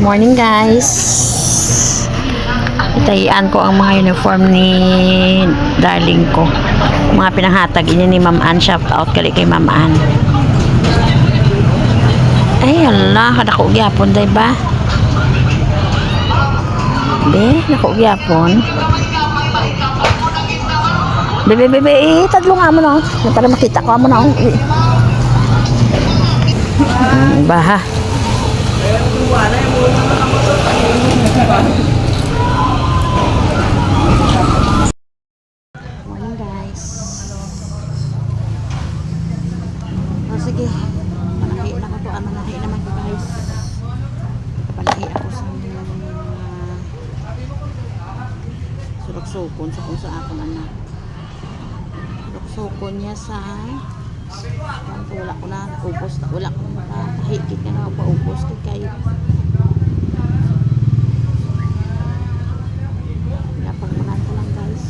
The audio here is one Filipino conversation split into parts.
Good morning guys. Itayian ko ang mga uniform ni darling ko. Mga pinanghatag ini ni Ma'am Ann. Shout out kali kay Ma'am Ann. Ay, Allah, kadako gyapon day ba? Be, nako gyapon. Bebe, bebe, eh, tadlo nga mo na. Para makita ko mo na. Baha. Morning guys. Sige, manahi na ko to. Ah, manahi naman ko guys. Kapanahi ako sa mga sulok-sukon sa kung sa akong anak. Sulok-sukon niya sa wala ko na ubos na wala ko na. Makahigit ka na paubos kay kayo. Pinapagmahan ko lang guys.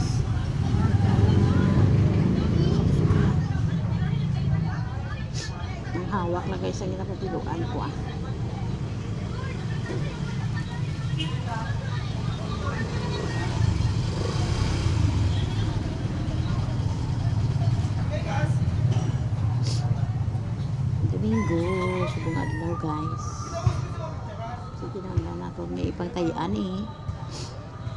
Hawak na guys ang ginapapiluan ko ah adlaw guys. Sige na lang nato nga ipang tayaan eh.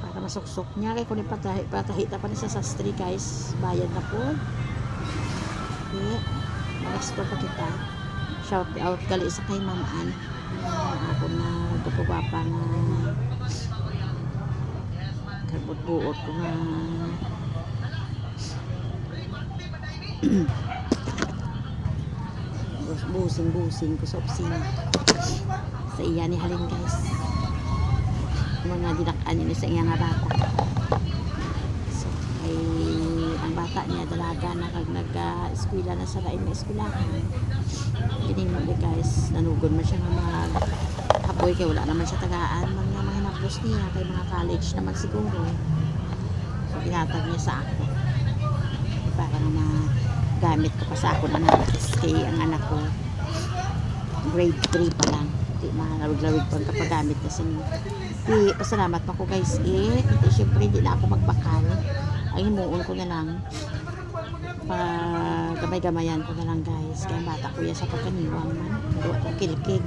Para masuksok niya kay kun ipatahi patahi ta pa ni sa sastri guys. Bayad na po. Okay. Malas pa kita. Shout out gali sa kay. Uh, ako na gapugapa nga kabut-buot ko nga busing-busing ko sa opisina. Sa iya ni Halin guys. Mga dinakaan niya sa iya nga bata so ay ang bata niya dalaga na kag nag-eskwela na sa lain na eskwelahan. Gining mo guys nanugod man siya nga mag hapoy kay wala naman siya tagaan. Mga mga hinapos niya kay mga college naman siguro. So ginatag niya sa na gamit ko pa sa ako na anak kay ang anak ko. Grade 3 pa lang. Di malalawig-lawig pa ang kapagamit na sin di pasalamat pa ko guys eh. Hindi syempre hindi na ako magbakal. Ay himuon ko na lang. Pa gamay-gamayan ko na lang guys. Kaya bata ko yan sa pagkaniwang man. Duwa ko kilkig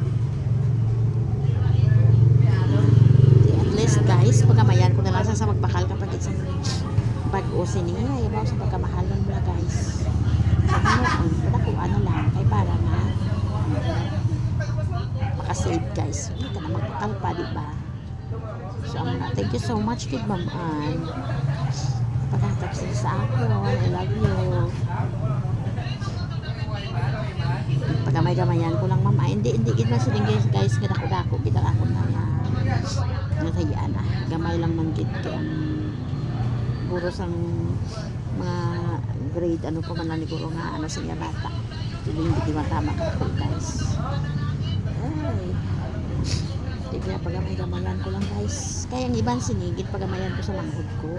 Di, at least guys pagamayan ko na lang sa magbakal kapag isang pag-usin niya ayaw sa pagkamahalan mo na guys wala ko ano lang. Kay para nga. Makasave guys. Hindi ka na magbakal pa diba so um, thank you so much kid ma'am Ann. Pagkatap sila sa ako I love you. Pagamay-gamayan ko lang mama hindi hindi gid man sila guys guys. Kada ko dako kita ako na. Na natayaan ah gamay lang man gid kay ang puro sang mga grade ano pa man na ni guro nga ano sa iya bata. Hindi hindi matama ka guys. Ay. Hindi kaya pagamay-gamayan ko lang guys. Kaya ang ibang sinigit pagamayan ko sa langhod ko.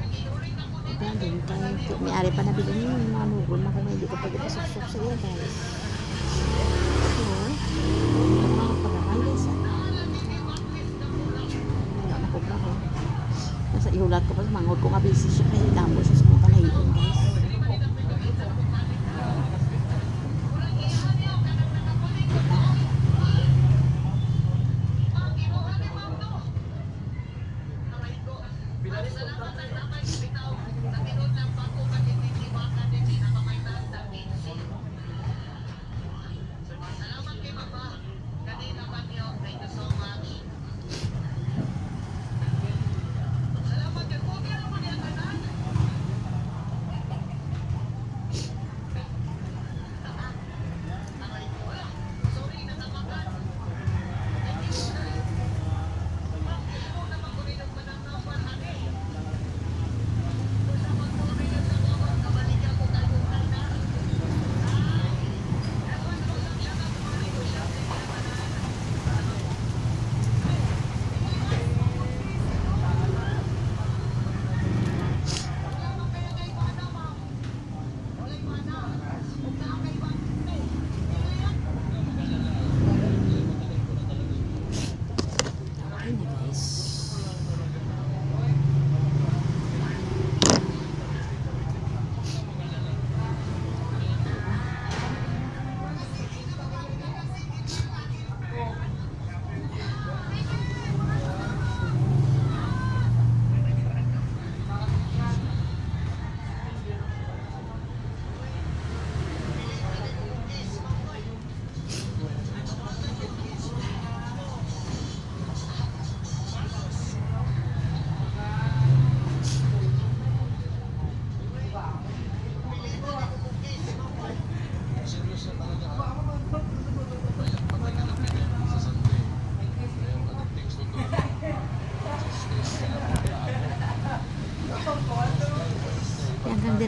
Kaya din kaya may ari pa nabili niyo yung mga nugol na hindi ko pag ipasuksok sa iya guys dagat ko pa sa mangod ko nga busy siya kaya damo siya sa mga kanahiyon guys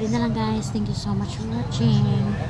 Na lang guys. Thank you so much for watching.